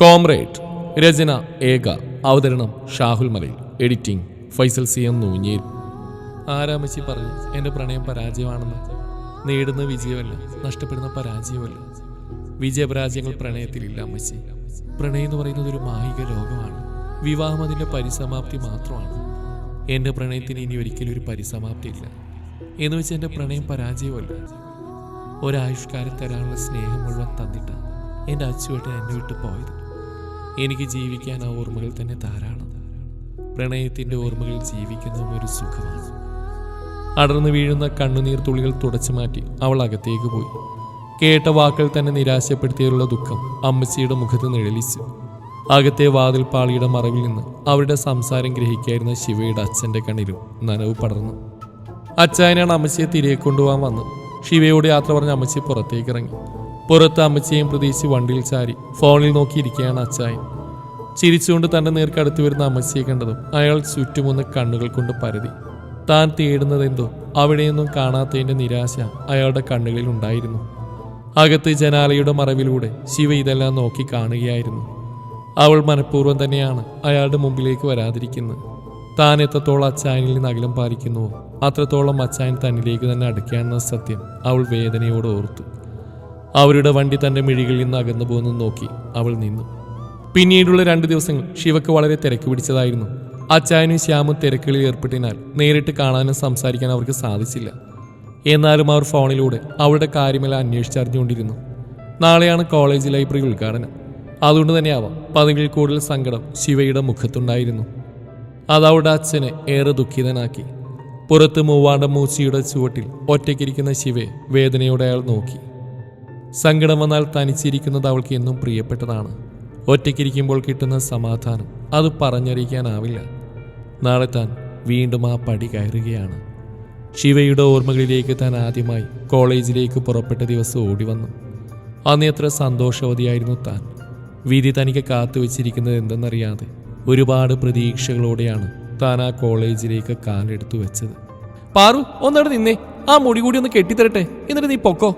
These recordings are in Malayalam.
കോമ്രേഡ് രചന ഏക അവതരണം Shahul Malayil. Editing Faisal C M Noonjeri. ആരാമച്ചി പറഞ്ഞു എന്റെ പ്രണയം പരാജയമാണെന്ന്. നേടുന്ന വിജയമല്ല നഷ്ടപ്പെടുന്ന പരാജയമല്ല. വിജയപരാജയങ്ങൾ പ്രണയത്തിലില്ല അമ്മച്ചി. പ്രണയം എന്ന് പറയുന്നത് ഒരു മായിക രോഗമാണ് വിവാഹം അതിന്റെ പരിസമാപ്തി മാത്രമാണ്. എന്റെ പ്രണയത്തിന് ഇനി ഒരിക്കലും ഒരു പരിസമാപ്തി ഇല്ല. എന്ന് വെച്ച് എന്റെ പ്രണയം പരാജയമല്ല. ഒരായുഷ്കാലം തരാനുള്ള സ്നേഹം മുഴുവൻ തന്നിട്ട് എന്റെ അച്ചുവേട്ടൻ എന്നെ വിട്ട് പോയത്. എനിക്ക് ജീവിക്കാൻ ആ ഓർമ്മകൾ തന്നെ ധാരാളം. പ്രണയത്തിന്റെ ഓർമ്മകൾ ജീവിക്കുന്നതും ഒരു സുഖമാണ്. അടർന്നു വീഴുന്ന കണ്ണുനീർ തുള്ളികൾ തുടച്ചു മാറ്റി അവൾ അകത്തേക്ക് പോയി. കേട്ട വാക്കുകൾ തന്നെ നിരാശപ്പെടുത്തിയുള്ള ദുഃഖം അമ്മച്ചിയുടെ മുഖത്ത് നിഴലിച്ചു. അകത്തെ വാതിൽ പാളിയുടെ മറവിൽ നിന്ന് അവരുടെ സംസാരം ഗ്രഹിക്കായിരുന്ന ശിവയുടെ അച്ഛന്റെ കണ്ണിലും നനവ് പടർന്നു. അച്ചായനാണ് അമ്മച്ചിയെ തിരികെ കൊണ്ടുപോകാൻ വന്നത്. ശിവയോട് യാത്ര പറഞ്ഞ അമ്മച്ചി പുറത്തേക്ക് ഇറങ്ങി. പുറത്ത് അമ്മച്ചയും പ്രതീക്ഷിച്ച് വണ്ടിയിൽ ചാരി ഫോണിൽ നോക്കിയിരിക്കുകയാണ് അച്ചായൻ. ചിരിച്ചുകൊണ്ട് തന്റെ നേർക്കടുത്ത് വരുന്ന അമ്മച്ചിയെ കണ്ടതും അയാൾ ചുറ്റുമൊന്ന് കണ്ണുകൾ കൊണ്ട് പരതി. താൻ തേടുന്നതെന്തോ അവിടെയൊന്നും കാണാത്തതിന്റെ നിരാശ അയാളുടെ കണ്ണുകളിൽ ഉണ്ടായിരുന്നു. അകത്ത് ജനാലയുടെ മറവിലൂടെ ശിവ ഇതെല്ലാം നോക്കി കാണുകയായിരുന്നു. അവൾ മനഃപൂർവം തന്നെയാണ് അയാളുടെ മുമ്പിലേക്ക് വരാതിരിക്കുന്നത്. താൻ എത്രത്തോളം അച്ചായനിൽ നിന്ന് അകലം പാലിക്കുന്നുവോ അത്രത്തോളം അച്ചായൻ തന്നിലേക്ക് തന്നെ അടുക്കുകയാണെന്ന സത്യം അവൾ വേദനയോട് ഓർത്തു. അവരുടെ വണ്ടി തന്റെ മിഴികളിൽ നിന്ന് അകന്നു പോകുന്നു നോക്കി അവൾ നിന്നു. പിന്നീടുള്ള രണ്ട് ദിവസങ്ങൾ ശിവക്ക് വളരെ തിരക്ക് പിടിച്ചതായിരുന്നു. അച്ചായനും ശ്യാമും തിരക്കുകളിൽ ഏർപ്പെട്ടതിനാൽ നേരിട്ട് കാണാനും സംസാരിക്കാൻ അവർക്ക് സാധിച്ചില്ല. എന്നാലും അവർ ഫോണിലൂടെ അവളുടെ കാര്യമെല്ലാം അന്വേഷിച്ചറിഞ്ഞുകൊണ്ടിരുന്നു നാളെയാണ് കോളേജ് ലൈബ്രറി ഉദ്ഘാടനം. അതുകൊണ്ട് തന്നെയാവാം പതിവിൽ കൂടുതൽ സങ്കടം ശിവയുടെ മുഖത്തുണ്ടായിരുന്നു. അത് അവളുടെ അച്ഛനെ ഏറെ ദുഃഖിതനാക്കി. പുറത്ത് മൂവാണ്ട മൂച്ചിയുടെ ചുവട്ടിൽ ഒറ്റയ്ക്കിരിക്കുന്ന ശിവയെ വേദനയോടെ അയാൾ നോക്കി. സങ്കടം വന്നാൽ തനിച്ചിരിക്കുന്നത് അവൾക്ക് എന്നും പ്രിയപ്പെട്ടതാണ്. ഒറ്റയ്ക്കിരിക്കുമ്പോൾ കിട്ടുന്ന സമാധാനം അത് പറഞ്ഞറിയിക്കാനാവില്ല. നാളെ താൻ വീണ്ടും ആ പടി കയറുകയാണ്. ശിവയുടെ ഓർമ്മകളിലേക്ക് താൻ ആദ്യമായി കോളേജിലേക്ക് പുറപ്പെട്ട ദിവസം ഓടി വന്നു അന്ന് എത്ര സന്തോഷവതിയായിരുന്നു താൻ. വിധി തനിക്ക് കാത്തുവെച്ചിരിക്കുന്നത് എന്തെന്നറിയാതെ ഒരുപാട് പ്രതീക്ഷകളോടെയാണ് താൻ ആ കോളേജിലേക്ക് കാലെടുത്തു വെച്ചത്. പാറു ഒന്നവിടെ നിന്നേ. ആ മുടി കൂടി ഒന്ന് കെട്ടിത്തരട്ടെ. എന്നിട്ട് നീ പൊക്കോ.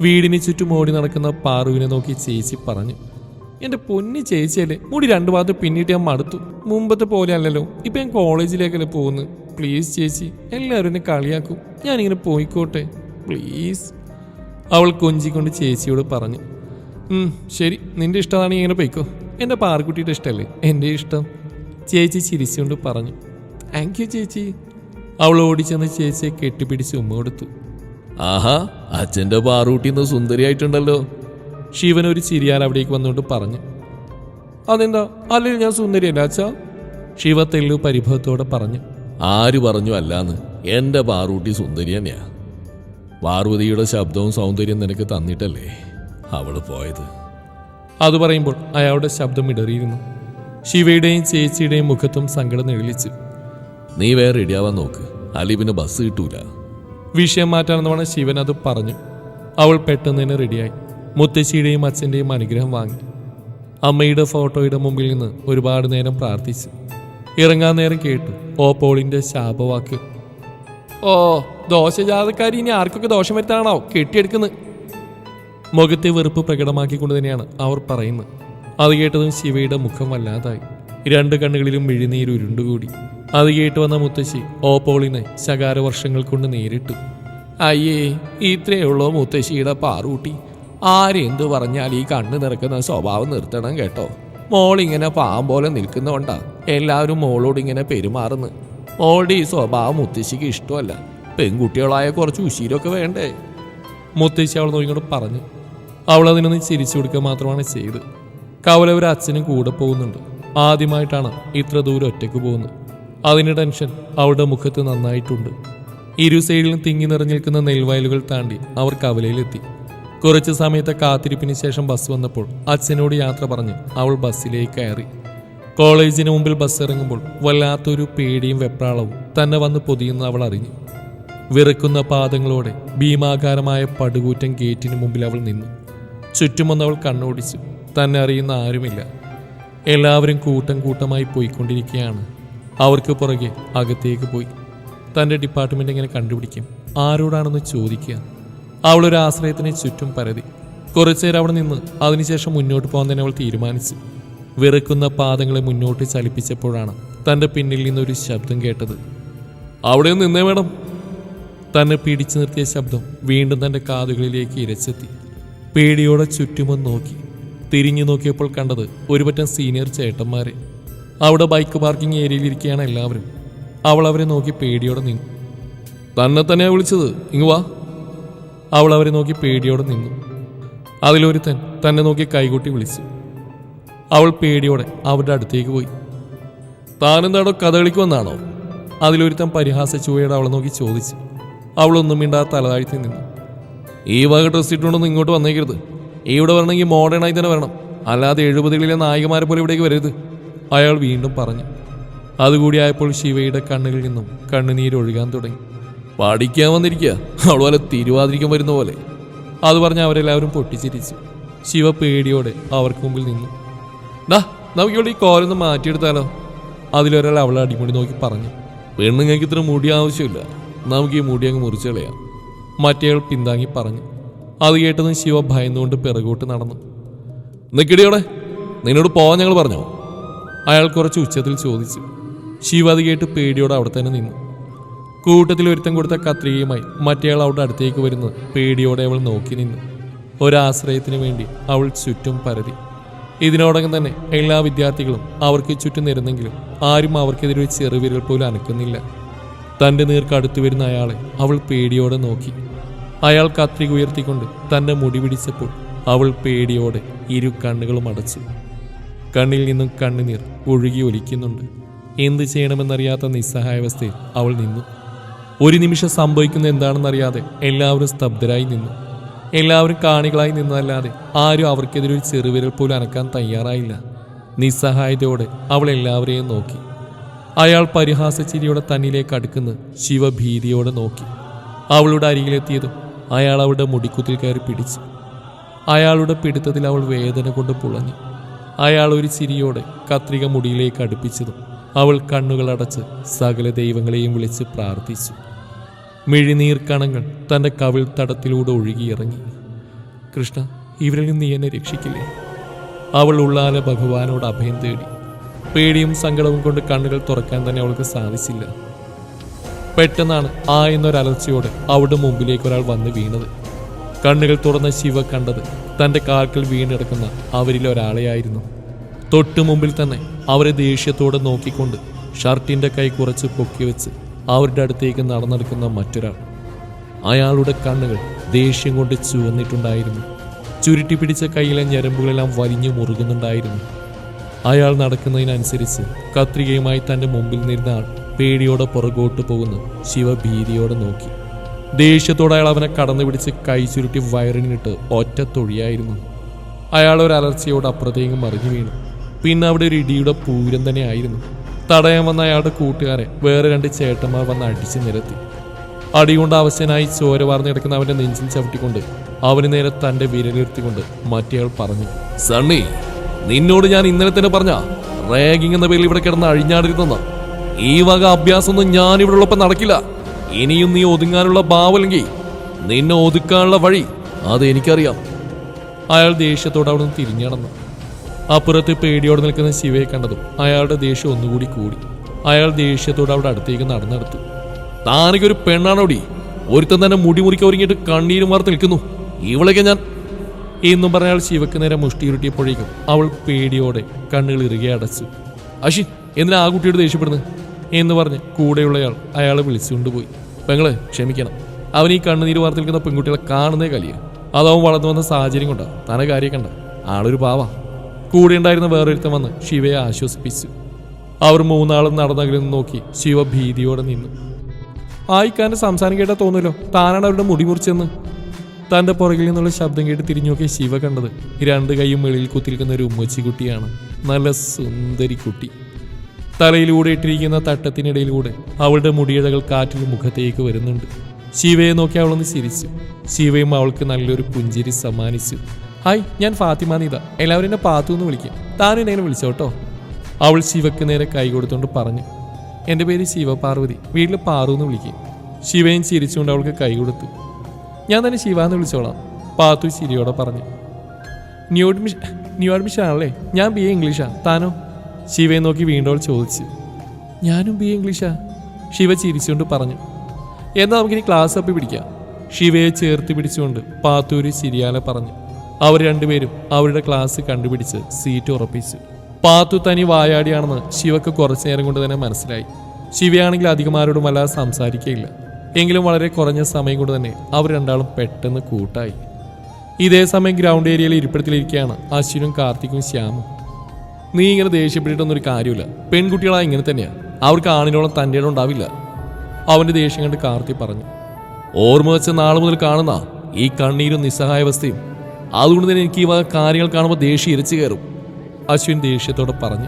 വീടിന് ചുറ്റും ഓടി നടക്കുന്ന പാറുവിനെ നോക്കി ചേച്ചി പറഞ്ഞു എന്റെ പൊന്നി ചേച്ചിയല്ലേ മുടി രണ്ടു ഭാഗത്ത് പിന്നിട്ട് ഞാൻ മടുത്തു. മുമ്പത്തെ പോലെ അല്ലല്ലോ ഇപ്പൊ ഞാൻ കോളേജിലേക്കല്ലേ പോകുന്നു പ്ലീസ് ചേച്ചി എല്ലാവരും എന്നെ കളിയാക്കും. ഞാനിങ്ങനെ പോയിക്കോട്ടെ. പ്ലീസ് അവൾ കൊഞ്ചിക്കൊണ്ട് ചേച്ചിയോട് പറഞ്ഞു "ഉം, ശരി നിന്റെ ഇഷ്ടമാണ് ഇങ്ങനെ പോയിക്കോ. എന്റെ പാർക്കുട്ടിയുടെ ഇഷ്ടമല്ലേ എന്റെ ഇഷ്ടം. ചേച്ചി ചിരിച്ചുകൊണ്ട് പറഞ്ഞു താങ്ക് യു ചേച്ചി. അവൾ ഓടിച്ചെന്ന് ചേച്ചിയെ കെട്ടിപ്പിടിച്ച് ഉമ്മ കൊടുത്തു. ആഹാ അച്ഛന്റെ പാറൂട്ടിന്ന് സുന്ദരിയായിട്ടുണ്ടല്ലോ. ശിവൻ ഒരു ചിരിയാൽ അവിടേക്ക് വന്നുകൊണ്ട് പറഞ്ഞു. അതെന്താ? അല്ലെങ്കിൽ ഞാൻ സുന്ദരിയല്ല അച്ഛ? ശിവ തെല്ലു പരിഭവത്തോടെ പറഞ്ഞു. ആര് പറഞ്ഞു അല്ലാന്ന്? എന്റെ പാറൂട്ടി സുന്ദരി തന്നെയാ. പാർവതിയുടെ ശബ്ദവും സൗന്ദര്യം നിനക്ക് തന്നിട്ടല്ലേ അവൾ പോയത്? അത് പറയുമ്പോൾ അയാളുടെ ശബ്ദം ഇടറിയിരുന്നു. ശിവയുടെയും ചേച്ചിയുടെയും മുഖത്തും സങ്കടം നിഴലിച്ചു. നീ വേറെ റെഡിയാവാൻ നോക്ക്. അലിബിന് ബസ് കിട്ടൂല. വിഷയം മാറ്റാനെന്ന് പറഞ്ഞ ശിവൻ അത് പറഞ്ഞു. അവൾ പെട്ടെന്ന് തന്നെ റെഡിയായി മുത്തശ്ശിയുടെയും അച്ഛന്റെയും അനുഗ്രഹം വാങ്ങി. അമ്മയുടെ ഫോട്ടോയുടെ മുമ്പിൽ നിന്ന് ഒരുപാട് നേരം പ്രാർത്ഥിച്ചു. ഇറങ്ങാൻ നേരം കേട്ടു. ഓ പോളിന്റെ ശാപവാക്ക്. ഓ ദോഷജാതക്കാരി ഇനി ആർക്കൊക്കെ ദോഷം വരുത്താണോ കെട്ടിയെടുക്കുന്നത് മുഖത്തെ വെറുപ്പ് പ്രകടമാക്കിക്കൊണ്ട് തന്നെയാണ് അവർ പറയുന്നത്. അത് കേട്ടതും ശിവയുടെ മുഖം വല്ലാതായി. രണ്ട് കണ്ണുകളിലും മിഴിനീര് ഉരുണ്ടുകൂടി. അത് കേട്ട് വന്ന മുത്തശ്ശി ഓപ്പോളിനെ ശകാര വർഷങ്ങൾ കൊണ്ട് നേരിട്ടു. അയ്യേ ഇത്രയേ മുത്തശ്ശിയുടെ പാറൂട്ടി. ആരെന്തു പറഞ്ഞാൽ ഈ കണ്ണ് നിറക്കുന്ന സ്വഭാവം നിർത്തണം കേട്ടോ. മോളിങ്ങനെ പാമ്പോലെ പോലെ നിൽക്കുന്നോണ്ടാ എല്ലാവരും മോളോട് ഇങ്ങനെ പെരുമാറുന്നു. മോളുടെ ഈ സ്വഭാവം മുത്തശ്ശിക്ക് ഇഷ്ടമല്ല. പെൺകുട്ടികളായ കുറച്ച് ഉശീരൊക്കെ വേണ്ടേ? മുത്തശ്ശി അവൾ നോയിങ്ങോട് പറഞ്ഞു. അവൾ ചിരിച്ചു കൊടുക്കുക മാത്രമാണ് ചെയ്ത് കവലവർ അച്ഛനും കൂടെ പോകുന്നുണ്ട്. ആദ്യമായിട്ടാണ് ഇത്ര ദൂരം ഒറ്റയ്ക്ക് പോകുന്നത്. അതിന് ടെൻഷൻ അവളുടെ മുഖത്ത് നന്നായിട്ടുണ്ട്. ഇരു സൈഡിലും തിങ്ങി നിറഞ്ഞു നിൽക്കുന്ന നെൽവയലുകൾ താണ്ടി അവർ കവലയിലെത്തി. കുറച്ച് സമയത്തെ കാത്തിരിപ്പിന് ശേഷം ബസ് വന്നപ്പോൾ അച്ഛനോട് യാത്ര പറഞ്ഞ് അവൾ ബസ്സിലേക്ക് കയറി. കോളേജിന് മുമ്പിൽ ബസ് ഇറങ്ങുമ്പോൾ വല്ലാത്തൊരു പേടിയും വെപ്രാളവും തന്നെ വന്ന് പൊതിയുന്ന അവൾ അറിഞ്ഞു. വിറക്കുന്ന പാദങ്ങളോടെ ഭീമാകാരമായ പടുകൂറ്റൻ ഗേറ്റിന് മുമ്പിൽ അവൾ നിന്നു. ചുറ്റുമൊന്നവൾ കണ്ണോടിച്ചു. തന്നെ അറിയുന്ന ആരുമില്ല. എല്ലാവരും കൂട്ടം കൂട്ടമായി പോയിക്കൊണ്ടിരിക്കുകയാണ്. അവർക്ക് പുറകെ അകത്തേക്ക് പോയി. തന്റെ ഡിപ്പാർട്ട്മെന്റ് എങ്ങനെ കണ്ടുപിടിക്കും? ആരോടാണെന്ന് ചോദിക്കുക. അവളൊരു ആശ്രയത്തിന് ചുറ്റും പരതി. കുറച്ചുനേരം അവിടെ നിന്ന് അതിനുശേഷം മുന്നോട്ട് പോകാൻ തന്നെ അവൾ തീരുമാനിച്ചു. വിറക്കുന്ന പാദങ്ങളെ മുന്നോട്ട് ചലിപ്പിച്ചപ്പോഴാണ് തന്റെ പിന്നിൽ നിന്നൊരു ശബ്ദം കേട്ടത്. അവിടെ നിന്നേ വേണം. തന്നെ പിടിച്ചു നിർത്തിയ ശബ്ദം വീണ്ടും തന്റെ കാതുകളിലേക്ക് ഇരച്ചെത്തി. പേടിയോടെ ചുറ്റുമൊന്ന് നോക്കി. തിരിഞ്ഞു നോക്കിയപ്പോൾ കണ്ടത് ഒരുപറ്റം സീനിയർ ചേട്ടന്മാരെ. അവിടെ ബൈക്ക് പാർക്കിംഗ് ഏരിയയിലിരിക്കുകയാണ് എല്ലാവരും. അവൾ അവരെ നോക്കി പേടിയോടെ നിന്നു. തന്നെ തന്നെയാണ് വിളിച്ചത്. ഇങ്ങ് വാ. അവൾ അവരെ നോക്കി പേടിയോടെ നിന്നു. അതിലൊരുത്തൻ തന്നെ നോക്കി കൈകൂട്ടി വിളിച്ചു. അവൾ പേടിയോടെ അവരുടെ അടുത്തേക്ക് പോയി. താനെന്താണോ കഥകളിക്ക് വന്നാണോ? അതിലൊരുത്തൻ പരിഹാസ ചുവയോടെ അവളെ നോക്കി ചോദിച്ചു. അവളൊന്നും മിണ്ടാ തലതാഴ്ത്തി നിന്നു. ഈ വക ഡ്രസ് ഇങ്ങോട്ട് വന്നേക്കരുത്. ഇവിടെ വരണമെങ്കിൽ മോഡേൺ ആയി തന്നെ വരണം. അല്ലാതെ എഴുപതുകളിലെ നായികമാരെ പോലെ ഇവിടേക്ക് വരരുത്. അയാൾ വീണ്ടും പറഞ്ഞു. അതുകൂടിയായപ്പോൾ ശിവയുടെ കണ്ണുകളിൽ നിന്നും കണ്ണുനീരൊഴുകാൻ തുടങ്ങി. പഠിക്കാൻ വന്നിരിക്കുക അവൾ പോലെ തിരുവാതിരിക്കാൻ വരുന്ന പോലെ. അത് പറഞ്ഞ് അവരെല്ലാവരും പൊട്ടിച്ചിരിച്ചു. ശിവ പേടിയോടെ അവർക്ക് മുമ്പിൽ നിന്നു. ഡാ നമുക്ക് ഇവിടെ ഈ കോലൊന്ന് മാറ്റിയെടുത്താലോ? അതിലൊരാൾ അവളെ അടിമുടി നോക്കി പറഞ്ഞു. പെണ്ണുങ്ങൾക്ക് ഇത്ര മുടി ആവശ്യമില്ല. നമുക്ക് ഈ മുടി അങ്ങ് മുറിച്ചു കളയാം. മറ്റേയാൾ പിന്താങ്ങി പറഞ്ഞു. അത് കേട്ടതും ശിവ ഭയന്നുകൊണ്ട് പിറകോട്ട് നടന്നു. നിക്കടിയോടെ നിന്നോട് പോവാൻ ഞങ്ങൾ പറഞ്ഞോ? അയാൾ കുറച്ച് ഉച്ചത്തിൽ ചോദിച്ചു. ശിവ അത് കേട്ട് പേടിയോടെ അവിടെ തന്നെ നിന്നു. കൂട്ടത്തിൽ ഒരുത്തം കൊടുത്ത കത്രികയുമായി മറ്റേയാൾ അവിടെ അടുത്തേക്ക് വരുന്നത് പേടിയോടെ അവൾ നോക്കി നിന്നു. ഒരാശ്രയത്തിന് വേണ്ടി അവൾ ചുറ്റും പരതി. ഇതിനോടകം തന്നെ എല്ലാ വിദ്യാർത്ഥികളും അവർക്ക് ചുറ്റും നിരുന്നെങ്കിലും ആരും അവർക്കെതിരെ ചെറുവിരൽ പോലും അനക്കുന്നില്ല. തന്റെ നേർക്ക് അടുത്തു വരുന്ന അയാളെ അവൾ പേടിയോടെ നോക്കി. അയാൾ കത്രിക ഉയർത്തിക്കൊണ്ട് തന്റെ മുടി പിടിച്ചപ്പോൾ അവൾ പേടിയോടെ ഇരു കണ്ണുകളും അടച്ചു. കണ്ണിൽ നിന്നും കണ്ണുനീർ ഒഴുകി ഒലിക്കുന്നുണ്ട്. എന്ത് ചെയ്യണമെന്നറിയാത്ത നിസ്സഹായാവസ്ഥയിൽ അവൾ നിന്നു. ഒരു നിമിഷം സംഭവിക്കുന്ന എന്താണെന്നറിയാതെ എല്ലാവരും സ്തബ്ധരായി നിന്നു. എല്ലാവരും കാണികളായി നിന്നതല്ലാതെ ആരും അവർക്കെതിരെ ഒരു ചെറുവിരൽ പോലും അനക്കാൻ തയ്യാറായില്ല. നിസ്സഹായതയോടെ അവൾ എല്ലാവരെയും നോക്കി. അയാൾ പരിഹാസച്ചിരിയോടെ തന്നിലേക്ക് അടുക്കുന്ന ശിവഭീതിയോടെ നോക്കി. അവളുടെ അരികിലെത്തിയതും അയാൾ അവളുടെ മുടിക്കുത്തിൽ കയറി പിടിച്ചു. അയാളുടെ പിടുത്തത്തിൽ അവൾ വേദന കൊണ്ട് പുളഞ്ഞു. അയാൾ ഒരു ചിരിയോടെ കത്രിക മുടിയിലേക്ക് അടുപ്പിച്ചതും അവൾ കണ്ണുകൾ അടച്ച് സകല ദൈവങ്ങളെയും വിളിച്ച് പ്രാർത്ഥിച്ചു. മിഴിനീർ കണങ്ങൾ തന്റെ കവിൾ തടത്തിലൂടെ ഒഴുകിയിറങ്ങി. കൃഷ്ണ ഇവരിൽ നിന്ന് നീ എന്നെ രക്ഷിക്കില്ലേ? അവൾ ഉള്ളാല ഭഗവാനോട് അഭയം തേടി. പേടിയും സങ്കടവും കൊണ്ട് കണ്ണുകൾ തുറക്കാൻ തന്നെ അവൾക്ക് സാധിച്ചില്ല. പെട്ടെന്നാണ് ആ എന്നൊരലർച്ചയോടെ അവിടെ മുമ്പിലേക്ക് ഒരാൾ വന്ന് വീണത്. കണ്ണുകൾ തുറന്ന ശിവ കണ്ടത് തന്റെ കാൽക്കൽ വീണെടുക്കുന്ന അവരിൽ ഒരാളെയായിരുന്നു. തൊട്ടു മുമ്പിൽ തന്നെ അവരെ ദേഷ്യത്തോടെ നോക്കിക്കൊണ്ട് ഷർട്ടിന്റെ കൈ കുറച്ച് പൊക്കി വെച്ച് അവരുടെ അടുത്തേക്ക് നടന്നെടുക്കുന്ന മറ്റൊരാൾ. അയാളുടെ കണ്ണുകൾ ദേഷ്യം കൊണ്ട് ചുവന്നിട്ടുണ്ടായിരുന്നു. ചുരുട്ടി പിടിച്ച കൈയിലെ ഞരമ്പുകളെല്ലാം വലിഞ്ഞു മുറുകുന്നുണ്ടായിരുന്നു. അയാൾ നടക്കുന്നതിനനുസരിച്ച് കത്രികയുമായി തന്റെ മുമ്പിൽ നിന്നിരുന്ന ആൾ പേടിയോടെ പുറകോട്ട് പോകുന്നു. ശിവ ഭീതിയോടെ നോക്കി. ദേഷ്യത്തോടെ അയാൾ അവനെ കടന്നു പിടിച്ച് കൈ ചുരുട്ടി വയറിനിട്ട് ഒറ്റ തൊഴിയായിരുന്നു. അയാൾ ഒരു അലർച്ചയോട് അപ്പുറത്തേക്ക് മറിഞ്ഞു വീണു. പിന്നെ അവിടെ ഒരു ഇടിയുടെ പൂരം തന്നെ ആയിരുന്നു. തടയാൻ വന്ന അയാളുടെ കൂട്ടുകാരെ വേറെ രണ്ട് ചേട്ടന്മാർ വന്ന് അടിച്ചു നിരത്തി. അടികൊണ്ട് അവശനായി ചോര വാർന്നു കിടക്കുന്ന അവന്റെ നെഞ്ചിൽ ചവിട്ടിക്കൊണ്ട് അവന് നേരെ തന്റെ വിരലിർത്തിക്കൊണ്ട് മറ്റേയാൾ പറഞ്ഞു സണ്ണി നിന്നോട് ഞാൻ ഇന്നലെ തന്നെ പറഞ്ഞ റാഗിങ് എന്ന പേരിൽ ഇവിടെ കിടന്ന് അഴിഞ്ഞാടിരുന്ന ഈ വക അഭ്യാസമൊന്നും ഞാൻ ഇവിടെ നടക്കില്ല. ഇനിയും നീ ഒതുങ്ങാനുള്ള ഭാവല്ലെങ്കിൽ നിന്നെ ഒതുക്കാനുള്ള വഴി അത് എനിക്കറിയാം. അയാൾ ദേഷ്യത്തോടെ അവിടെ നിന്ന് തിരിഞ്ഞടന്നു അപ്പുറത്ത് പേടിയോടെ നിൽക്കുന്ന ശിവയെ കണ്ടതും അയാളുടെ ദേഷ്യം ഒന്നുകൂടി കൂടി. അയാൾ ദേഷ്യത്തോടെ അവിടെ അടുത്തേക്ക് നടന്നെടുത്തു. താനൊക്കെ ഒരു പെണ്ണാണോടി? ഒരുത്തൻ തന്നെ മുടി മുറിക്ക ഒരുങ്ങിയിട്ട് കണ്ണീരും വാർത്ത് നിൽക്കുന്നു. ഇവളൊക്കെ ഞാൻ എന്നും പറഞ്ഞ അയാൾ ശിവക്ക് നേരെ മുഷ്ടിയുരുട്ടിയപ്പോഴേക്കും അവൾ പേടിയോടെ കണ്ണുകൾ ഇറുകെ അടച്ചു. അശി എന്തിനാ ആ കുട്ടിയോട് ദേഷ്യപ്പെടുന്നത്? എന്ന് പറഞ്ഞ് കൂടെയുള്ളയാൾ അയാളെ വിളിച്ചുകൊണ്ടുപോയി പെങ്ങളെ ക്ഷമിക്കണം. അവൻ ഈ കണ്ണുനീര് വാർത്തിരിക്കുന്ന പെൺകുട്ടികളെ കാണുന്നേ കലിയ. അതവൻ വളർന്നു വന്ന സാഹചര്യം കൊണ്ടാ. തന കാര്യം കണ്ട. ആളൊരു പാവ. കൂടെ ഉണ്ടായിരുന്ന വേറൊരുത്തം വന്ന് ശിവയെ ആശ്വസിപ്പിച്ചു. അവർ മൂന്നാളും നടന്നകലിൽ നിന്ന് നോക്കി ശിവ ഭീതിയോടെ നിന്നു. ആയിക്കാന്റെ സംസാരം കേട്ടാ തോന്നുമല്ലോ താനാണ് അവരുടെ മുടി മുറിച്ചെന്ന്. തന്റെ പുറകിൽ നിന്നുള്ള ശബ്ദം കേട്ട് തിരിഞ്ഞു നോക്കിയ ശിവ കണ്ടത് രണ്ട് കൈയും വെളിയിൽ കുത്തിരിക്കുന്ന ഒരു ഉമ്മച്ചി കുട്ടിയാണ് നല്ല സുന്ദരി കുട്ടി. തലയിലൂടെ ഇട്ടിരിക്കുന്ന തട്ടത്തിനിടയിലൂടെ അവളുടെ മുടിയിഴകൾ കാറ്റിൽ മുഖത്തേക്ക് വരുന്നുണ്ട്. ശിവയെ നോക്കി അവളൊന്ന് ചിരിച്ചു. ശിവയും അവൾക്ക് നല്ലൊരു പുഞ്ചിരി സമ്മാനിച്ചു. ഹായ് ഞാൻ ഫാത്തിമ നീത എല്ലാവരും എന്നെ പാത്തു എന്ന് വിളിക്കും. താനും എന്നെ വിളിച്ചോട്ടോ അവൾ ശിവക്ക് നേരെ കൈ കൊടുത്തുകൊണ്ട് പറഞ്ഞു. എന്റെ പേര് ശിവപാർവതി വീട്ടിൽ പാറു എന്ന് വിളിക്കും. ശിവയും ചിരിച്ചുകൊണ്ട് അവൾക്ക് കൈ കൊടുത്തു. ഞാൻ തന്നെ ശിവ എന്ന് വിളിച്ചോളാം പാത്തു ചിരിയോടെ പറഞ്ഞു. ന്യൂ അഡ്മിഷൻ ന്യൂ അഡ്മിഷൻ ആണല്ലേ ഞാൻ ബി എ ഇംഗ്ലീഷാണ് താനോ? ശിവയെ നോക്കി വീണ്ടോൾ ചോദിച്ചു ഞാനും ബി ഇംഗ്ലീഷാ? ശിവ ചിരിച്ചുകൊണ്ട് പറഞ്ഞു എന്നാൽ നമുക്കിനി ക്ലാസ് അപ്പി പിടിക്കാം. ശിവയെ ചേർത്ത് പിടിച്ചുകൊണ്ട് പാത്തൂര് ശിരിയാല പറഞ്ഞു. അവർ രണ്ടുപേരും അവരുടെ ക്ലാസ് കണ്ടുപിടിച്ച് സീറ്റ് ഉറപ്പിച്ചു. പാത്തു തനി വായാടിയാണെന്ന് ശിവക്ക് കുറച്ചു നേരം കൊണ്ട് തന്നെ മനസ്സിലായി. ശിവയാണെങ്കിൽ അധികം ആരോടും വല്ലാതെ സംസാരിക്കുകയില്ല എങ്കിലും വളരെ കുറഞ്ഞ സമയം കൊണ്ട് തന്നെ അവർ രണ്ടാളും പെട്ടെന്ന് കൂട്ടായി. ഇതേ സമയം ഗ്രൗണ്ട് ഏരിയയിൽ ഇരിപ്പിടത്തിലിരിക്കുകയാണ് അശ്വിനും കാർത്തിക്കും ശ്യാമും. നീ ഇങ്ങനെ ദേഷ്യപ്പെട്ടിട്ടൊന്നും ഒരു കാര്യമില്ല. പെൺകുട്ടികളാ ഇങ്ങനെ തന്നെയാണ് അവർക്ക് ആണിനോളം തന്റെ ഉണ്ടാവില്ല. അവന്റെ ദേഷ്യം കണ്ട് കാർത്തി പറഞ്ഞു. ഓർമ്മ വെച്ച നാളെ മുതൽ കാണുന്ന ഈ കണ്ണീരും നിസ്സഹായാവസ്ഥയും അതുകൊണ്ട് തന്നെ എനിക്ക് ഈ വക കാര്യങ്ങൾ കാണുമ്പോൾ ദേഷ്യം ഇരച്ചു കയറും. അശ്വിൻ ദേഷ്യത്തോടെ പറഞ്ഞു.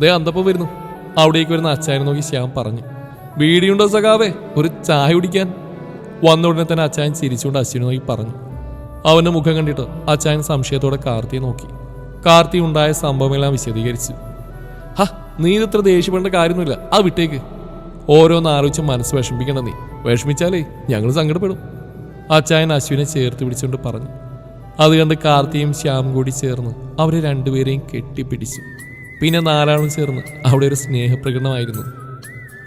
ദേ അന്തപ്പം വരുന്നു. അവിടേക്ക് വരുന്ന അച്ചായനെ നോക്കി ശ്യാം പറഞ്ഞു. വീടിയുണ്ടോ സഖാവേ? ഒരു ചായ കുടിക്കാൻ. വന്ന ഉടനെ തന്നെ അച്ചായൻ ചിരിച്ചുകൊണ്ട് അശ്വിനെ നോക്കി പറഞ്ഞു. അവന്റെ മുഖം കണ്ടിട്ട് അച്ചായൻ സംശയത്തോടെ കാർത്തിയെ നോക്കി. കാർത്തി ഉണ്ടായ സംഭവമെല്ലാം വിശദീകരിച്ചു. ഹ നീ ഇത്ര ദേഷ്യപ്പെടേണ്ട കാര്യമൊന്നുമില്ല. ആ വിട്ടേക്ക്. ഓരോന്ന് ആലോചിച്ച് മനസ്സ് വിഷമിപ്പിക്കണം നീ. വിഷമിച്ചാലേ ഞങ്ങൾ സങ്കടപ്പെടും. അച്ചായൻ അശ്വിനെ ചേർത്ത് പിടിച്ചുകൊണ്ട് പറഞ്ഞു. അത് കണ്ട് കാർത്തിയും ശ്യാമും കൂടി ചേർന്ന് അവരെ രണ്ടുപേരെയും കെട്ടിപ്പിടിച്ചു. പിന്നെ നാലാളും ചേർന്ന് അവിടെ ഒരു സ്നേഹപ്രകടനമായിരുന്നു.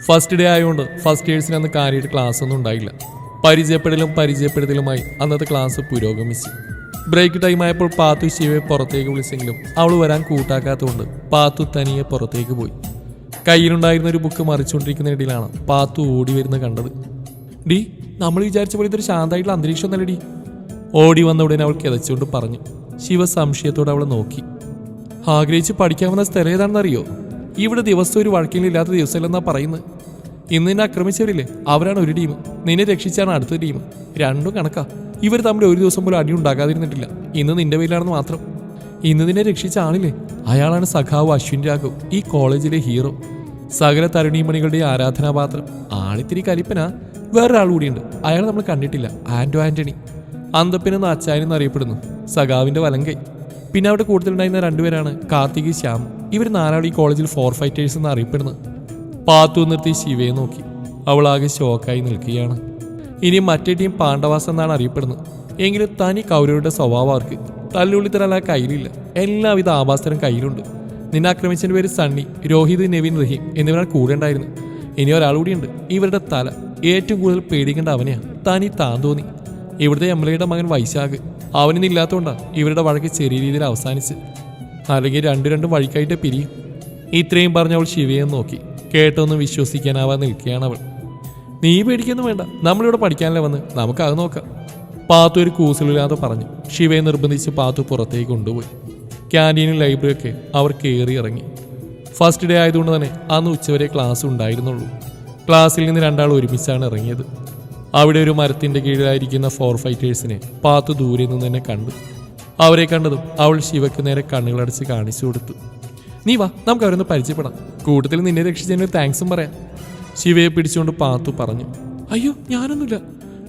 ഫസ്റ്റ് ഡേ ആയതുകൊണ്ട് ഫസ്റ്റ് ഇയേഴ്സിന് അന്ന് കാര്യമായിട്ട് ക്ലാസ് ഒന്നും ഉണ്ടായില്ല. പരിചയപ്പെടലും പരിചയപ്പെടുത്തലുമായി അന്നത്തെ ക്ലാസ് പുരോഗമിച്ചു. ബ്രേക്ക് ടൈം ആയപ്പോൾ പാത്തു ശിവയെ പുറത്തേക്ക് വിളിച്ചെങ്കിലും അവൾ വരാൻ കൂട്ടാക്കാത്തതുകൊണ്ട് പാത്തു തനിയെ പുറത്തേക്ക് പോയി. കയ്യിലുണ്ടായിരുന്ന ഒരു ബുക്ക് മറിച്ചുകൊണ്ടിരിക്കുന്ന ഇടയിലാണ് പാത്തു ഓടി വരുന്ന കണ്ടത്. ഡി നമ്മൾ വിചാരിച്ച പോലെ ഇതൊരു ശാന്തമായിട്ടുള്ള അന്തരീക്ഷം ഒന്നല്ല ഡി ഓടി വന്ന ഉടനെ അവൾ കിതച്ചുകൊണ്ട് പറഞ്ഞു. ശിവ സംശയത്തോടെ അവളെ നോക്കി. ആഗ്രഹിച്ച് പഠിക്കാൻ വന്ന സ്ഥലം ഏതാണെന്നറിയോ? ഇവിടെ ദിവസം ഒരു വഴക്കിലില്ലാത്ത ദിവസമല്ലെന്നാ പറയുന്നത്. ഇന്ന് നിന്നെ ആക്രമിച്ചവരില്ലേ? അവരാണ് ഒരു ടീം. നിന്നെ രക്ഷിച്ചാണ് അടുത്ത ടീം. രണ്ടും കണക്കാ. ഇവർ തമ്മിൽ ഒരു ദിവസം പോലും അടി ഉണ്ടാകാതിരുന്നിട്ടില്ല. ഇന്ന് നിന്റെ പേരിലാണെന്ന് മാത്രം. ഇന്ന് നിന്നെ രക്ഷിച്ച ആളില്ലേ? അയാളാണ് സഖാവ് അശ്വിൻ രാഘവ് ഈ കോളേജിലെ ഹീറോ. സകല തരുണീമണികളുടെ ആരാധനാപാത്രം. ആളിത്തിരി കലിപ്പന. വേറൊരാൾ കൂടിയുണ്ട്. അയാൾ നമ്മൾ കണ്ടിട്ടില്ല. ആന്റോ ആന്റണി. അന്തപ്പനെന്ന് അച്ചായനെന്ന് അറിയപ്പെടുന്നു സഖാവിന്റെ വലങ്കൈ. പിന്നെ അവിടെ കൂടുതലുണ്ടായിരുന്ന രണ്ടുപേരാണ് കാർത്തിക് ശ്യാം. ഇവർ നാലാളി കോളേജിൽ ഫോർ ഫൈറ്റേഴ്സ് എന്ന് അറിയപ്പെടുന്നത്. പാത്തു നിർത്തി ശിവയെ നോക്കി. അവൾ ആകെ ഷോക്കായി നിൽക്കുകയാണ്. ഇനി മറ്റേ ടീം പാണ്ഡവാസ് എന്നാണ് അറിയപ്പെടുന്നത്. എങ്കിലും തനി കൗരവരുടെ സ്വഭാവം അവർക്ക് തല്ലുള്ളിത്തരല്ല കയ്യിലില്ല. എല്ലാവിധ ആഭാസനും കയ്യിലുണ്ട്. നിന്നെ ആക്രമിച്ചതിന്റെ പേര് സണ്ണി രോഹിത് നവീൻ റഹീം എന്നിവരാണ് കൂടെ ഉണ്ടായിരുന്നത്. ഇനി ഒരാൾ കൂടിയുണ്ട്. ഇവരുടെ തല ഏറ്റവും കൂടുതൽ പേടിക്കേണ്ട അവനെയാണ്. തനി താൻ തോന്നി ഇവിടുത്തെ എം എൽ എയുടെ മകൻ വൈശാഖ്. അവനിന്നില്ലാത്തതുകൊണ്ടാ ഇവരുടെ വഴക്ക് ചെറിയ രീതിയിൽ അവസാനിച്ച്. അല്ലെങ്കിൽ രണ്ടു രണ്ടും വഴിക്കായിട്ട് പിരിയും. ഇത്രയും പറഞ്ഞവൾ ശിവയെ നോക്കി. കേട്ടൊന്നും വിശ്വസിക്കാനാവാൻ നിൽക്കുകയാണ് അവൾ. നീ പേടിക്കൊന്നും വേണ്ട. നമ്മളിവിടെ പഠിക്കാനല്ലേ വന്ന്. നമുക്കത് നോക്കാം. പാത്തു ഒരു കൂസലില്ലാതെ പറഞ്ഞു. ശിവയെ നിർബന്ധിച്ച് പാത്തു പുറത്തേക്ക് കൊണ്ടുപോയി. ക്യാന്റീനും ലൈബ്രറിയൊക്കെ അവർ കയറി ഇറങ്ങി. ഫസ്റ്റ് ഡേ ആയതുകൊണ്ട് തന്നെ അന്ന് ഉച്ചവരെ ക്ലാസ് ഉണ്ടായിരുന്നുള്ളൂ. ക്ലാസ്സിൽ നിന്ന് രണ്ടാൾ ഒരുമിച്ചാണ് ഇറങ്ങിയത്. അവിടെ ഒരു മരത്തിന്റെ കീഴിലായിരിക്കുന്ന ഫോർ ഫൈറ്റേഴ്സിനെ പാത്തു ദൂരെ നിന്ന് തന്നെ കണ്ടു. അവരെ കണ്ടതും അവൾ ശിവയ്ക്ക് നേരെ കണ്ണുകളടച്ച് കാണിച്ചു കൊടുത്തു. നീ വാ നമുക്ക് അവരൊന്ന് പരിചയപ്പെടാം. കൂട്ടത്തിൽ നിന്നെ രക്ഷിച്ചതിന് താങ്ക്സും പറയാം. ശിവയെ പിടിച്ചുകൊണ്ട് പാത്തു പറഞ്ഞു അയ്യോ ഞാനൊന്നുമില്ല.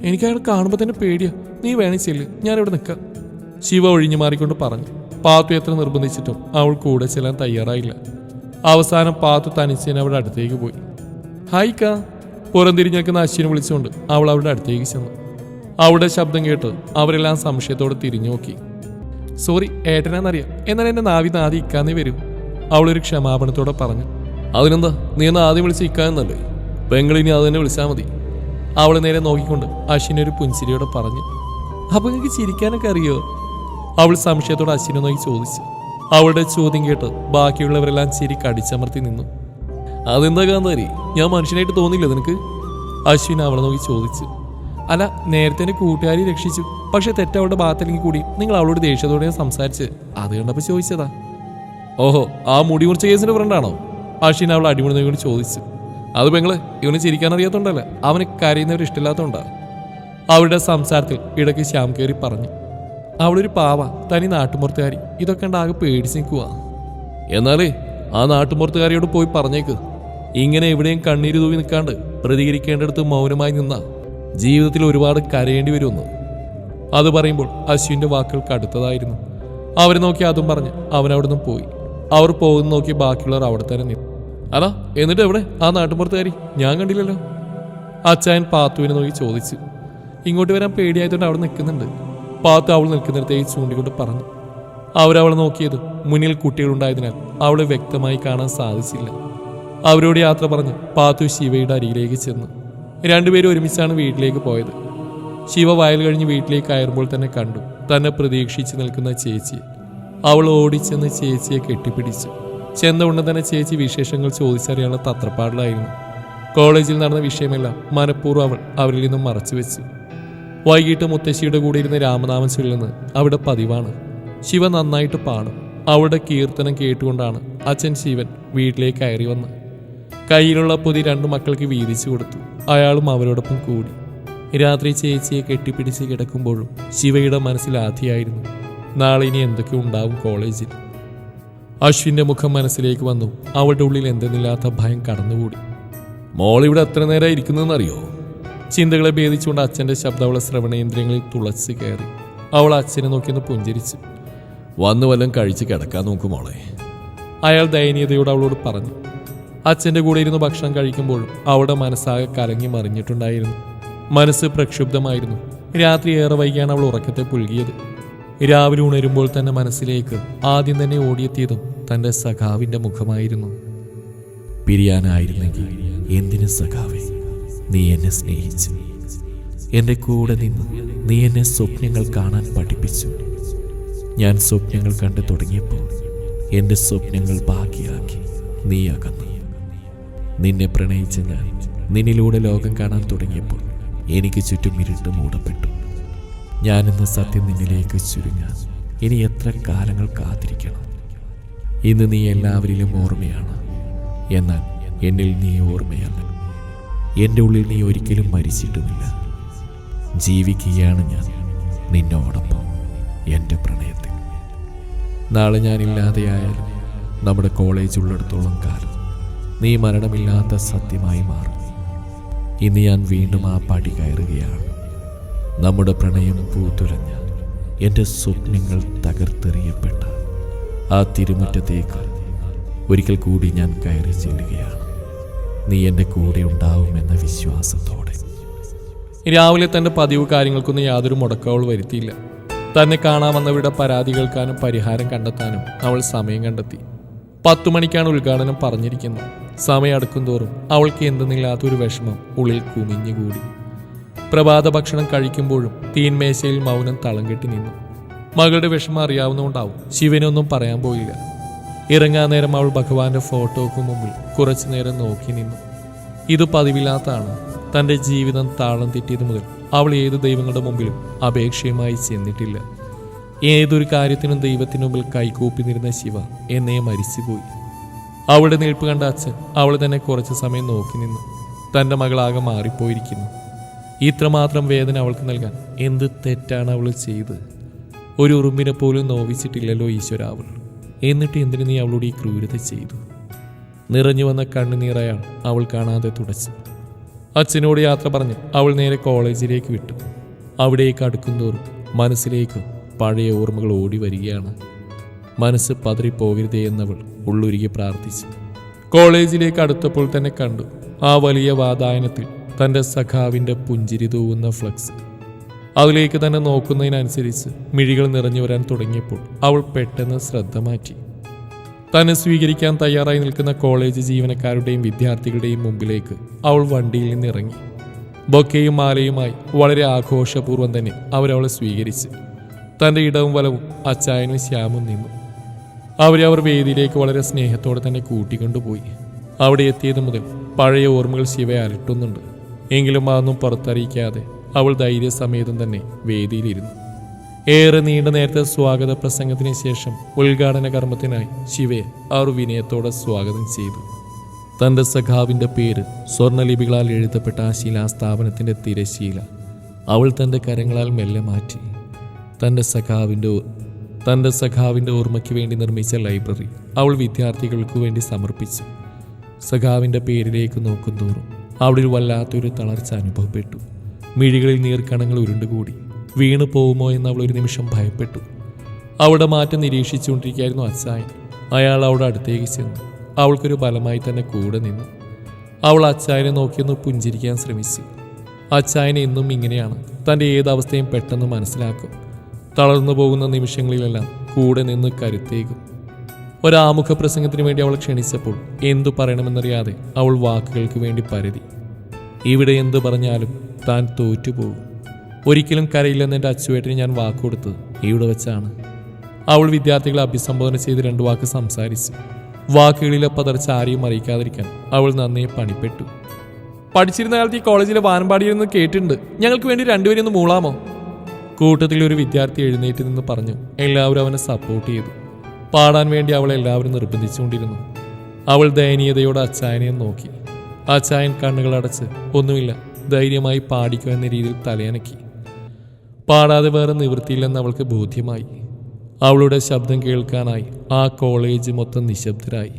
എനിക്ക് അയാൾ കാണുമ്പോൾ തന്നെ പേടിയാ. നീ വേണേ ചെല്ല്. ഞാനിവിടെ നിൽക്കാം. ശിവ ഒഴിഞ്ഞു മാറിക്കൊണ്ട് പറഞ്ഞു പാത്തു എത്ര നിർബന്ധിച്ചിട്ടും അവൾ കൂടെ ചെല്ലാൻ തയ്യാറായില്ല. അവസാനം പാത്തു തനിച്ചേനെ അവളുടെ അടുത്തേക്ക് പോയി. ഹായ് കാ. പുറംതിരിഞ്ഞ് നിൽക്കുന്ന അശ്വിനെ വിളിച്ചുകൊണ്ട് അവൾ അവളുടെ അടുത്തേക്ക് ചെന്നു. അവളുടെ ശബ്ദം കേട്ട് അവരെല്ലാം സംശയത്തോടെ തിരിഞ്ഞു നോക്കി. സോറി ഏട്ടനാന്നറിയാം. എന്നാൽ എന്റെ നാവി നാദി ഇക്കാന്നേ വരും. അവളൊരു ക്ഷമാപണത്തോടെ പറഞ്ഞു അതിനെന്താ? നീ എന്നെ ആദ്യം വിളിച്ച് ഇക്കാന്നല്ലേ? പെങ്ങളിനി അത് തന്നെ വിളിച്ചാൽ മതി. അവളെ നേരെ നോക്കിക്കൊണ്ട് അശ്വിനെ ഒരു പുൻസിരിയോടെ പറഞ്ഞു അപ്പൊ നിങ്ങൾക്ക് ചിരിക്കാനൊക്കെ അറിയോ? അവൾ സംശയത്തോടെ അശ്വിനെ നോക്കി ചോദിച്ചു. അവളുടെ ചോദ്യം കേട്ട് ബാക്കിയുള്ളവരെല്ലാം ചിരി കടിച്ചമർത്തി നിന്നു. അതെന്താ കാന്താരി ഞാൻ മനുഷ്യനായിട്ട് തോന്നില്ല നിനക്ക്? അശ്വിൻ അവളെ നോക്കി ചോദിച്ചു. അല്ല നേരത്തെ എന്റെ കൂട്ടുകാരി രക്ഷിച്ചു. പക്ഷെ തെറ്റവളുടെ ഭാഗത്തല്ലെങ്കിൽ കൂടി നിങ്ങൾ അവളോട് ദേഷ്യത്തോടെ സംസാരിച്ച്. അത് കണ്ടപ്പോൾ ചോദിച്ചതാ. ഓഹോ ആ മുടി മുറിച്ച കേസിന്റെ ഫ്രണ്ടാണോ അശ്വിൻ അവൾ അടിമുടി കൊണ്ട് ചോദിച്ചു. അത് പെങ്ങൾ ഇവന് ചിരിക്കാൻ അറിയാത്തോണ്ടല്ല? അവന് കരയുന്നവർ ഇഷ്ടമില്ലാത്തോണ്ടാ. അവരുടെ സംസാരത്തിൽ ഇടയ്ക്ക് ശ്യാം കയറി പറഞ്ഞു. അവളൊരു പാവ തനി നാട്ടുമ്പുറത്തുകാരി. ഇതൊക്കെ ഉണ്ടാകെ ആകെ പേടിച്ച് നിൽക്കുക എന്നാലേ ആ നാട്ടുമ്പുറത്തുകാരിയോട് പോയി പറഞ്ഞേക്ക്. ഇങ്ങനെ എവിടെയും കണ്ണീര് തൂവി നിൽക്കാണ്ട് പ്രതികരിക്കേണ്ടടുത്ത് മൗനമായി നിന്ന ജീവിതത്തിൽ ഒരുപാട് കരയേണ്ടി വരുമെന്ന്. അത് പറയുമ്പോൾ അശ്വിന്റെ വാക്കുകൾക്ക് അടുത്തതായിരുന്നു അവരെ നോക്കി അതും പറഞ്ഞ് അവൻ അവിടുന്ന് പോയി. അവർ പോകുന്ന നോക്കി ബാക്കിയുള്ളവർ അവിടെ തന്നെ നിന്നു. അല്ല എന്നിട്ട് എവിടെ? ആ നാട്ടുമ്പുറത്തുകാരി. ഞാൻ കണ്ടില്ലല്ലോ. അച്ചായൻ പാത്തുവിനെ നോക്കി ചോദിച്ചു. ഇങ്ങോട്ട് വരാൻ പേടിയായതുകൊണ്ട് അവിടെ നിൽക്കുന്നുണ്ട്. പാത്തു അവൾ നിൽക്കുന്നിടത്തേക്ക് ചൂണ്ടിക്കൊണ്ട് പറഞ്ഞു. അവരവളെ നോക്കിയത് മുന്നിൽ കുട്ടികളുണ്ടായതിനാൽ അവളെ വ്യക്തമായി കാണാൻ സാധിച്ചില്ല. അവരോട് യാത്ര പറഞ്ഞ് പാത്തു ശിവയുടെ അരികിലേക്ക് ചെന്നു. രണ്ടുപേരും ഒരുമിച്ചാണ് വീട്ടിലേക്ക് പോയത്. ശിവ വയൽ കഴിഞ്ഞ് വീട്ടിലേക്ക് കയറുമ്പോൾ തന്നെ കണ്ടു. തന്നെ പ്രതീക്ഷിച്ച് നിൽക്കുന്ന ചേച്ചി അവൾ ഓടിച്ചെന്ന് ചേച്ചിയെ കെട്ടിപ്പിടിച്ചു. ചെന്ന ഉടനെ തന്നെ ചേച്ചി വിശേഷങ്ങൾ ചോദിച്ചറിയാനുള്ള തത്രപ്പാടിലായിരുന്നു. കോളേജിൽ നടന്ന വിഷയമെല്ലാം മനഃപൂർവം അവൾ അവരിൽ നിന്നും മറച്ചു വെച്ചു. വൈകിട്ട് മുത്തശ്ശിയുടെ കൂടെ ഇരുന്ന് രാമനാമം ചൊല്ലുന്നത് അവിടെ പതിവാണ്. ശിവ നന്നായിട്ട് പാടും. അവളുടെ കീർത്തനം കേട്ടുകൊണ്ടാണ് അച്ഛൻ ശിവൻ വീട്ടിലേക്ക് കയറി വന്ന് കയ്യിലുള്ള പൊതി രണ്ടു മക്കൾക്ക് വീതിച്ചു കൊടുത്തു. അയാളും അവരോടൊപ്പം കൂടി. രാത്രി ചേച്ചിയെ കെട്ടിപ്പിടിച്ച് കിടക്കുമ്പോഴും ശിവയുടെ മനസ്സിൽ ആധിയായിരുന്നു. നാളെ ഇനി എന്തൊക്കെ ഉണ്ടാവും കോളേജിൽ? അശ്വിന്റെ മുഖം മനസ്സിലേക്ക് വന്നു. അവളുടെ ഉള്ളിൽ എന്തെന്നില്ലാത്ത ഭയം കടന്നുകൂടി. മോൾ ഇവിടെ എത്ര നേരം ഇരിക്കുന്നതെന്നറിയോ? ചിന്തകളെ ഭേദിച്ചുകൊണ്ട് അച്ഛന്റെ ശബ്ദം അവളെ ശ്രവണേന്ദ്രിയങ്ങളിൽ തുളച്ച് കയറി. അവൾ അച്ഛനെ നോക്കിയൊന്ന് പുഞ്ചിരിച്ചു. വന്നു വല്ലതും കഴിച്ച് കിടക്കാൻ നോക്കും മോളെ. അയാൾ ദയനീയതയോട് അവളോട് പറഞ്ഞു. അച്ഛന്റെ കൂടെ ഇരുന്ന് ഭക്ഷണം കഴിക്കുമ്പോഴും അവളുടെ മനസ്സാകെ കലങ്ങി മറിഞ്ഞിട്ടുണ്ടായിരുന്നു. മനസ്സ് പ്രക്ഷുബ്ധമായിരുന്നു. രാത്രി ഏറെ വൈകിയാണ് അവൾ ഉറക്കത്തെ പുൽകിയത് രാവിലെ ഉണരുമ്പോൾ തന്നെ മനസ്സിലേക്ക് ആദ്യം തന്നെ ഓടിയെത്തിയതും തന്റെ സഖാവിന്റെ മുഖമായിരുന്നു. പിരിയാനായിരുന്നെങ്കിൽ എന്തിനു സഖാവേ നീ എന്നെ സ്നേഹിച്ചു. എന്റെ കൂടെ നിന്ന് നീ എന്നെ സ്വപ്നങ്ങൾ കാണാൻ പഠിപ്പിച്ചു. ഞാൻ സ്വപ്നങ്ങൾ കണ്ടു തുടങ്ങിയപ്പോൾ എന്റെ സ്വപ്നങ്ങൾ ബാക്കിയാക്കി നീ അകന്നു. നിന്നെ പ്രണയിച്ച ഞാൻ നിന്നിലൂടെ ലോകം കാണാൻ തുടങ്ങിയപ്പോൾ എനിക്ക് ചുറ്റും ഇരുട്ട് മൂടപ്പെട്ടു. ഞാനിന്ന് സത്യം നിന്നിലേക്ക് ചുരുങ്ങാൻ ഇനി എത്ര കാലങ്ങൾ കാത്തിരിക്കണം? ഇന്ന് നീ എല്ലാവരിലും ഓർമ്മയാണ്. എന്നാൽ എന്നിൽ നീ ഓർമ്മയല്ല എന്റെ ഉള്ളിൽ നീ ഒരിക്കലും മരിച്ചിട്ടുമില്ല. ജീവിക്കുകയാണ് ഞാൻ നിന്നോടൊപ്പം എന്റെ പ്രണയത്തിൽ. നാളെ ഞാനില്ലാതെയായാലും നമ്മുടെ കോളേജ് ഉള്ളിടത്തോളം കാലം നീ മരണമില്ലാത്ത സത്യമായി മാറും. ഇന്ന് ഞാൻ വീണ്ടും ആ പടി കയറുകയാണ്. നമ്മുടെ പ്രണയം പൂത്തുലഞ്ഞ എന്റെ സ്വപ്നങ്ങൾ തകർത്തെറിയപ്പെട്ട ആ തിരുമുറ്റത്തേക്ക് ഒരിക്കൽ കൂടി ഞാൻ കയറി ചെല്ലുകയാണ് നീ എന്റെ കൂടെ ഉണ്ടാവുമെന്ന വിശ്വാസത്തോടെ. രാവിലെ തന്റെ പതിവ് കാര്യങ്ങൾക്കൊന്നും യാതൊരു മുടക്കവൾ വരുത്തിയില്ല. തന്നെ കാണാമെന്നവരുടെ പരാതി കേൾക്കാനും പരിഹാരം കണ്ടെത്താനും അവൾ സമയം കണ്ടെത്തി. പത്തു മണിക്കാണ് ഉദ്ഘാടനം പറഞ്ഞിരിക്കുന്നത്. സമയം അടുക്കും തോറും അവൾക്ക് എന്തെന്നില്ലാത്തൊരു വിഷമം ഉള്ളിൽ കുമിഞ്ഞുകൂടി. പ്രഭാത ഭക്ഷണം കഴിക്കുമ്പോഴും തീൻമേശയിൽ മൗനം തളം കെട്ടി നിന്നു. മകളുടെ വിഷമം അറിയാവുന്നതുകൊണ്ടാവും ശിവനൊന്നും പറയാൻ പോയില്ല. ഇറങ്ങാൻ നേരം അവൾ ഭഗവാന്റെ ഫോട്ടോക്ക് മുമ്പിൽ കുറച്ചു നേരം നോക്കി നിന്നു. ഇത് പതിവില്ലാത്തതാണ്. തന്റെ ജീവിതം താളം തെറ്റിയത് മുതൽ അവൾ ഏത് ദൈവങ്ങളുടെ മുമ്പിലും അപേക്ഷയുമായി ചെന്നിട്ടില്ല. ഏതൊരു കാര്യത്തിനും ദൈവത്തിനു മുമ്പിൽ കൈകൂപ്പി നിന്ന ശിവ എന്നേ മരിച്ചുപോയി. അവളുടെ നിൽപ്പ് കണ്ട അച്ഛൻ അവൾ തന്നെ കുറച്ച് സമയം നോക്കി നിന്നു. തന്റെ മകളാകെ മാറിപ്പോയിരിക്കുന്നു. ഇത്രമാത്രം വേദന അവൾക്ക് നൽകാൻ. എന്ത് തെറ്റാണ് അവൾ ചെയ്തത് ഒരു ഉറുമ്പിനെ പോലും നോവിച്ചിട്ടില്ലല്ലോ ഈശ്വര അവൾ. എന്നിട്ട് എന്തിനു നീ അവളോട് ഈ ക്രൂരത ചെയ്തു? നിറഞ്ഞു വന്ന കണ്ണുനീറയാൾ അവൾ കാണാതെ തുടച്ചു അച്ഛനോട് യാത്ര പറഞ്ഞ് അവൾ നേരെ കോളേജിലേക്ക് വിട്ടു. അവിടേക്ക് അടുക്കുന്തോറും മനസ്സിലേക്ക് പഴയ ഓർമ്മകൾ ഓടി വരികയാണ്. മനസ്സ് പതറിപ്പോകരുതേ എന്നവൾ ഉള്ളുരുകി പ്രാർത്ഥിച്ചു. കോളേജിലേക്ക് അടുത്തപ്പോൾ തന്നെ കണ്ടു ആ വലിയ വാതായനത്തിൽ തന്റെ സഖാവിന്റെ പുഞ്ചിരി തൂവുന്ന ഫ്ലക്സ്. അതിലേക്ക് തന്നെ നോക്കുന്നതിനനുസരിച്ച് മിഴികൾ നിറഞ്ഞു വരാൻ തുടങ്ങിയപ്പോൾ അവൾ പെട്ടെന്ന് ശ്രദ്ധ മാറ്റി. തന്നെ സ്വീകരിക്കാൻ തയ്യാറായി നിൽക്കുന്ന കോളേജ് ജീവനക്കാരുടെയും വിദ്യാർത്ഥികളുടെയും മുമ്പിലേക്ക് അവൾ വണ്ടിയിൽ നിന്ന് ഇറങ്ങി ബൊക്കയും മാലയുമായി വളരെ ആഘോഷപൂർവം തന്നെ അവരവളെ സ്വീകരിച്ച്. തന്റെ ഇടവും വലവും അച്ചായനും ശ്യാമും നിന്നു. അവരെ അവർ വേദിയിലേക്ക് വളരെ സ്നേഹത്തോടെ തന്നെ കൂട്ടിക്കൊണ്ടുപോയി. അവിടെ എത്തിയത് മുതൽ പഴയ ഓർമ്മകൾ ശിവയെ അലട്ടുന്നുണ്ട്. എങ്കിലും അതൊന്നും പുറത്തറിയിക്കാതെ അവൾ ധൈര്യസമേതം തന്നെ വേദിയിലിരുന്നു. ഏറെ നീണ്ട നേരത്തെ സ്വാഗത പ്രസംഗത്തിന് ശേഷം ഉദ്ഘാടന കർമ്മത്തിനായി ശിവയെ അവർ വിനയത്തോടെ സ്വാഗതം ചെയ്തു. തന്റെ സഖാവിന്റെ പേര് സ്വർണലിപികളാൽ എഴുതപ്പെട്ട ആ ശിലാസ്ഥാപനത്തിന്റെ തിരശീല അവൾ തന്റെ കരങ്ങളാൽ മെല്ലെ മാറ്റി. തന്റെ സഖാവിന്റെ തന്റെ സഖാവിന്റെ ഓർമ്മയ്ക്ക് വേണ്ടി നിർമ്മിച്ച ലൈബ്രറി അവൾ വിദ്യാർത്ഥികൾക്ക് വേണ്ടി സമർപ്പിച്ചു. സഖാവിന്റെ പേരിലേക്ക് നോക്കുന്തോറും അവിടെ ഒരു വല്ലാത്തൊരു തളർച്ച അനുഭവപ്പെട്ടു. മിഴികളിൽ നീർക്കണങ്ങൾ ഉരുണ്ടുകൂടി. വീണു പോകുമോ എന്ന് അവൾ ഒരു നിമിഷം ഭയപ്പെട്ടു. അവിടെ മാറ്റം നിരീക്ഷിച്ചുകൊണ്ടിരിക്കുകയായിരുന്നു അച്ചായൻ. അയാൾ അവിടെ അടുത്തേക്ക് ചെന്നു. അവൾക്കൊരു ബലമായി തന്നെ കൂടെ നിന്നു. അവൾ അച്ചായനെ നോക്കിയൊന്ന് പുഞ്ചിരിക്കാൻ ശ്രമിച്ചു. അച്ചായൻ എന്നും ഇങ്ങനെയാണ്. തന്റെ ഏതവസ്ഥയും പെട്ടെന്ന് മനസ്സിലാക്കും. തളർന്നു പോകുന്ന നിമിഷങ്ങളിലെല്ലാം കൂടെ നിന്ന് കരുത്തേകും. ഒരാമുഖ പ്രസംഗത്തിന് വേണ്ടി അവൾ ക്ഷണിച്ചപ്പോൾ എന്തു പറയണമെന്നറിയാതെ അവൾ വാക്കുകൾക്ക് വേണ്ടി പരതി. ഇവിടെ എന്തു പറഞ്ഞാലും താൻ തോറ്റുപോകും. ഒരിക്കലും കരയില്ലെന്ന് എന്റെ അച്ചുവേട്ടന് ഞാൻ വാക്കുകൊടുത്തത് ഇവിടെ വെച്ചാണ്. അവൾ വിദ്യാർത്ഥികളെ അഭിസംബോധന ചെയ്ത് രണ്ടു വാക്ക് സംസാരിച്ചു. വാക്കുകളിലെ പതർച്ച ആരെയും അറിയിക്കാതിരിക്കാൻ അവൾ നന്നേ പണിപ്പെട്ടു. പഠിച്ചിരുന്ന കാലത്ത് ഈ കോളേജിലെ വാനമ്പാടിയിരുന്ന് കേട്ടിട്ടുണ്ട്. ഞങ്ങൾക്ക് വേണ്ടി രണ്ടുപേരും ഒന്ന് മൂളാമോ? കൂട്ടത്തിൽ ഒരു വിദ്യാർത്ഥി എഴുന്നേറ്റ് നിന്ന് പറഞ്ഞു എല്ലാവരും അവനെ സപ്പോർട്ട് ചെയ്തു. പാടാൻ വേണ്ടി അവളെ എല്ലാവരും നിർബന്ധിച്ചുകൊണ്ടിരുന്നു. അവൾ ദയനീയതയോട് അച്ചായനെ നോക്കി. അച്ചായൻ കണ്ണുകൾ അടച്ച് ഒന്നുമില്ല ധൈര്യമായി പാടിക്കോ എന്ന രീതിയിൽ തലയനക്കി. പാടാതെ വേറെ നിവൃത്തിയില്ലെന്ന് അവൾക്ക് ബോധ്യമായി. അവളുടെ ശബ്ദം കേൾക്കാനായി ആ കോളേജ് മൊത്തം നിശബ്ദരായി.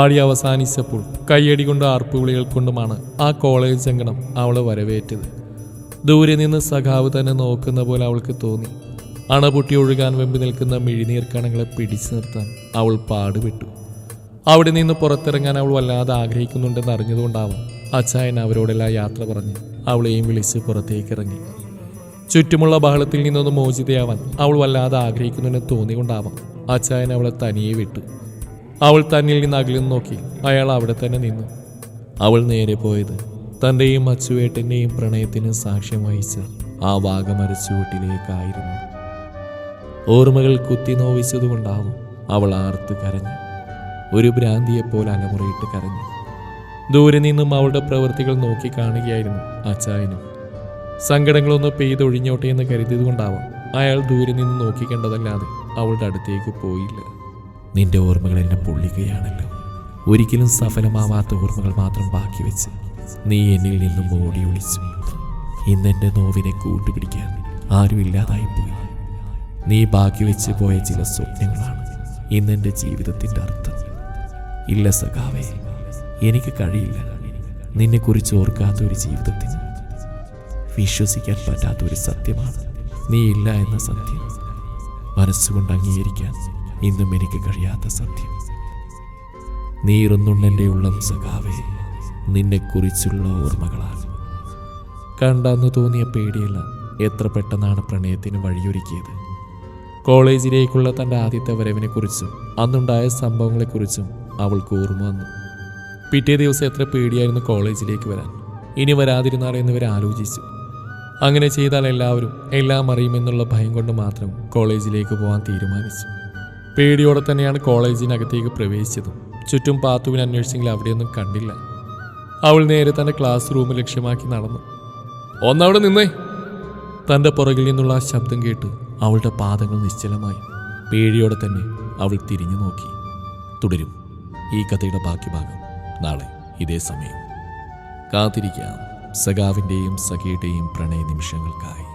പാടി അവസാനിച്ചപ്പോൾ കയ്യടി കൊണ്ട് ആർപ്പുവിളികൾ കൊണ്ടുമാണ് ആ കോളേജ് ചങ്കണം അവളെ വരവേറ്റത്. ദൂരെ നിന്ന് സഖാവ് തന്നെ നോക്കുന്ന പോലെ അവൾക്ക് തോന്നി. അണപൊട്ടി ഒഴുകാൻ വെമ്പി നിൽക്കുന്ന മിഴിനീർ കണങ്ങളെ പിടിച്ചു നിർത്താൻ അവൾ പാടുപെട്ടു. അവിടെ നിന്ന് പുറത്തിറങ്ങാൻ അവൾ വല്ലാതെ ആഗ്രഹിക്കുന്നുണ്ടെന്ന് അറിഞ്ഞതുകൊണ്ടാവാം അച്ചായൻ അവരോടെല്ലാം യാത്ര പറഞ്ഞ് അവളെയും വിളിച്ച് പുറത്തേക്ക് ഇറങ്ങി ചുറ്റുമുള്ള ബഹളത്തിൽ നിന്നൊന്ന് മോചിതയാവാൻ അവൾ വല്ലാതെ ആഗ്രഹിക്കുന്നുണ്ടെന്ന് തോന്നിക്കൊണ്ടാവാം അച്ചായൻ അവളെ തനിയെ വിട്ടു. അവൾ തന്നിൽ നിന്ന് അകലിന്ന് നോക്കി. അയാൾ അവിടെ തന്നെ നിന്നു. അവൾ നേരെ പോയത് തന്റെയും അച്ചുവേട്ടന്റെയും പ്രണയത്തിന് സാക്ഷ്യം വഹിച്ച ആ വാഗമരച്ചുവട്ടിലേക്കായിരുന്നു ഓർമ്മകൾ കുത്തി നോവിച്ചതുകൊണ്ടാവും അവൾ ആർത്ത് കരഞ്ഞു ഒരു ഭ്രാന്തിയെപ്പോലെ അലമുറയിട്ട് കരഞ്ഞു. ദൂരെ നിന്നും അവളുടെ പ്രവൃത്തികൾ നോക്കി കാണുകയായിരുന്നു അച്ചായനും. സങ്കടങ്ങളൊന്ന് പെയ്തൊഴിഞ്ഞോട്ടെ എന്ന് കരുതിയതുകൊണ്ടാവാം അയാൾ ദൂരെ നിന്ന് നോക്കിക്കേണ്ടതല്ലാതെ അവളുടെ അടുത്തേക്ക് പോയില്ല. നിന്റെ ഓർമ്മകൾ എന്നെ പൊള്ളിക്കുകയാണല്ലോ ഒരിക്കലും സഫലമാവാത്ത ഓർമ്മകൾ മാത്രം ബാക്കി വെച്ച് നീ എന്നിൽ നിന്നും ഓടി ഒളിച്ചു. ഇന്നെന്റെ നോവിനെ കൂട്ടുപിടിക്കാൻ ആരുമില്ലാതായിപ്പോയി. നീ ബാക്കി വെച്ച് പോയ ചില സ്വപ്നങ്ങളാണ് ഇന്നെന്റെ ജീവിതത്തിന്റെ അർത്ഥം. ഇല്ല സഖാവേ എനിക്ക് കഴിയില്ല. നിന്നെക്കുറിച്ച് ഓർക്കാത്ത ഒരു ജീവിതത്തിന് വിശ്വസിക്കാൻ പറ്റാത്ത ഒരു സത്യമാണ് നീ ഇല്ല എന്ന സത്യം മനസ്സുകൊണ്ട് അംഗീകരിക്കാൻ ഇന്നും എനിക്ക് കഴിയാത്ത സത്യം. നീറുന്നുണ്ടെന്റെ ഉള്ളം സഖാവേ നിന്നെക്കുറിച്ചുള്ള ഓർമ്മകളാണ്. കണ്ടെന്ന് തോന്നിയ പേടിയില്ല എത്ര പെട്ടെന്നാണ് പ്രണയത്തിന് വഴിയൊരുക്കിയത്. കോളേജിലേക്കുള്ള തന്റെ ആദ്യത്തെ വരവിനെക്കുറിച്ചും അന്നുണ്ടായ സംഭവങ്ങളെക്കുറിച്ചും അവൾക്ക് ഓർമ്മ വന്നു. പിറ്റേ ദിവസം എത്ര പേടിയായിരുന്നു കോളേജിലേക്ക് വരാൻ. ഇനി വരാതിരുന്നാൽ എന്നിവർ ആലോചിച്ചു. അങ്ങനെ ചെയ്താൽ എല്ലാവരും എല്ലാം അറിയുമെന്നുള്ള ഭയം കൊണ്ട് മാത്രം കോളേജിലേക്ക് പോകാൻ തീരുമാനിച്ചു. പേടിയോടെ തന്നെയാണ് കോളേജിനകത്തേക്ക് പ്രവേശിച്ചതും. ചുറ്റും പാത്തുവിനെ അന്വേഷിച്ചെങ്കിൽ അവിടെയൊന്നും കണ്ടില്ല. അവൾ നേരെ തന്റെ ക്ലാസ് റൂം ലക്ഷ്യമാക്കി നടന്നു. ഒന്നവിടെ നിന്നേ. തന്റെ പുറകിൽ നിന്നുള്ള ആ ശബ്ദം കേട്ട് അവളുടെ പാദങ്ങൾ നിശ്ചലമായി. പേടിയോടെ തന്നെ അവൾ തിരിഞ്ഞു നോക്കി. തുടരും. ഈ കഥയുടെ ബാക്കി ഭാഗം നാളെ ഇതേ സമയം. കാത്തിരിക്കാം. സഖാവിന്റെയും സഖിയുടെയും പ്രണയ നിമിഷങ്ങൾക്കായി.